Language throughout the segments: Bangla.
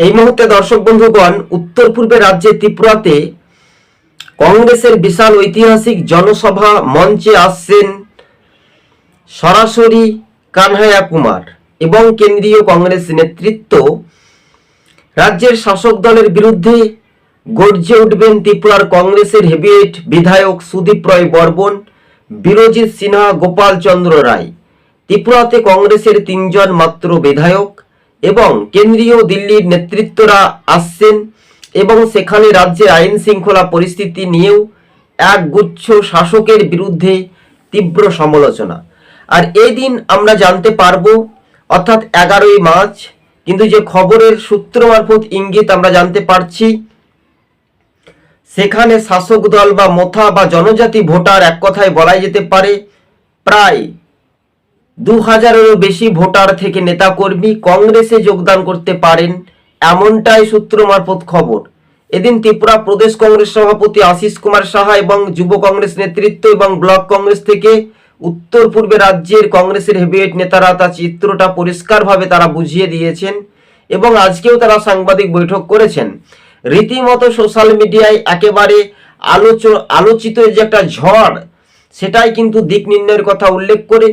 এই মুহূর্তে দর্শক বন্ধুগণ উত্তর পূর্বে রাজ্যে ত্রিপুরাতে কংগ্রেসের বিশাল ঐতিহাসিক জনসভা মঞ্চে আসছেন সরাসরি কানহায়া কুমার এবং কেন্দ্রীয় কংগ্রেস নেতৃত্ব। রাজ্যের শাসক দলের বিরুদ্ধে গর্জে উঠবেন ত্রিপুরার কংগ্রেসের হেভিয়েট বিধায়ক সুদীপ রয় বর্মন, বিরোজিৎ সিনহা, গোপাল চন্দ্র রায়। ত্রিপুরাতে কংগ্রেসের তিনজন মাত্র বিধায়ক। এবং কেন্দ্রীয় দিল্লির নেতৃত্বরা আসছেন এবং সেখানে রাজ্যে আইন শৃঙ্খলা পরিস্থিতি নিয়েও এক গুচ্ছ শাসকের বিরুদ্ধে তীব্র সমালোচনা। আর এই দিন আমরা জানতে পারব, অর্থাৎ এগারোই মার্চ, কিন্তু যে খবরের সূত্র মারফত ইঙ্গিত আমরা জানতে পারছি, সেখানে শাসক দল বা মোথা বা জনজাতি ভোটার এক কথায় বলাই যেতে পারে, প্রায় দু হাজারেরও বেশি ভোটার থেকে নেতাকর্মী কংগ্রেসে যোগদান করতে পারেন এমনটাই সূত্র মারফত খবর। এদিন ত্রিপুরা প্রদেশ কংগ্রেস সভাপতি আশিস কুমার সাহা এবং যুব কংগ্রেস নেতৃত্ব এবং ব্লক কংগ্রেস থেকে উত্তর পূর্বে রাজ্যের কংগ্রেসের হেভিয়েট নেতারা তার চিত্রটা পরিষ্কারভাবে তারা বুঝিয়ে দিয়েছেন এবং আজকেও তারা সাংবাদিক বৈঠক করেছেন। রীতিমতো সোশ্যাল মিডিয়ায় একেবারে আলোচ, আলোচিত যে একটা ঝড়, সেটাই কিন্তু দিক নির্ণয়ের কথা উল্লেখ করে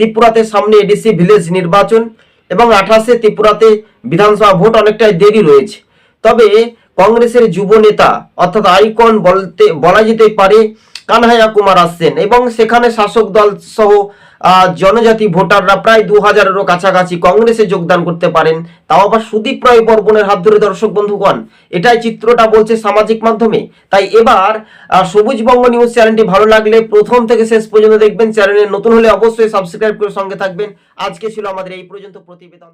ত্রিপুরাতে সামনে এডিসি ভিলেজ নির্বাচন এবং আঠাশে ত্রিপুরাতে বিধানসভা ভোট অনেকটাই দেরি রয়েছে। তবে কংগ্রেসের যুব নেতা অর্থাৎ আইকন বলতে বলা যেতে পারে কানহাইয়া কুমার আসছেন এবং সেখানে শাসক দল সহ জনজাতি ভোটাররা প্রায় দু হাজারেরও কাছাকাছি কংগ্রেসে যোগদান করতে পারেন। তাও আবার সুদীপ রায় বর্মনের হাত ধরে, দর্শক বন্ধুগণ। এটাই চিত্রটা বলছে সামাজিক মাধ্যমে। তাই এবার সবুজ বঙ্গ নিউজ চ্যানেলটি ভালো লাগলে প্রথম থেকে শেষ পর্যন্ত দেখবেন। চ্যানেলে নতুন হলে অবশ্যই সাবস্ক্রাইব করে সঙ্গে থাকবেন। আজকে ছিল আমাদের এই পর্যন্ত প্রতিবেদন।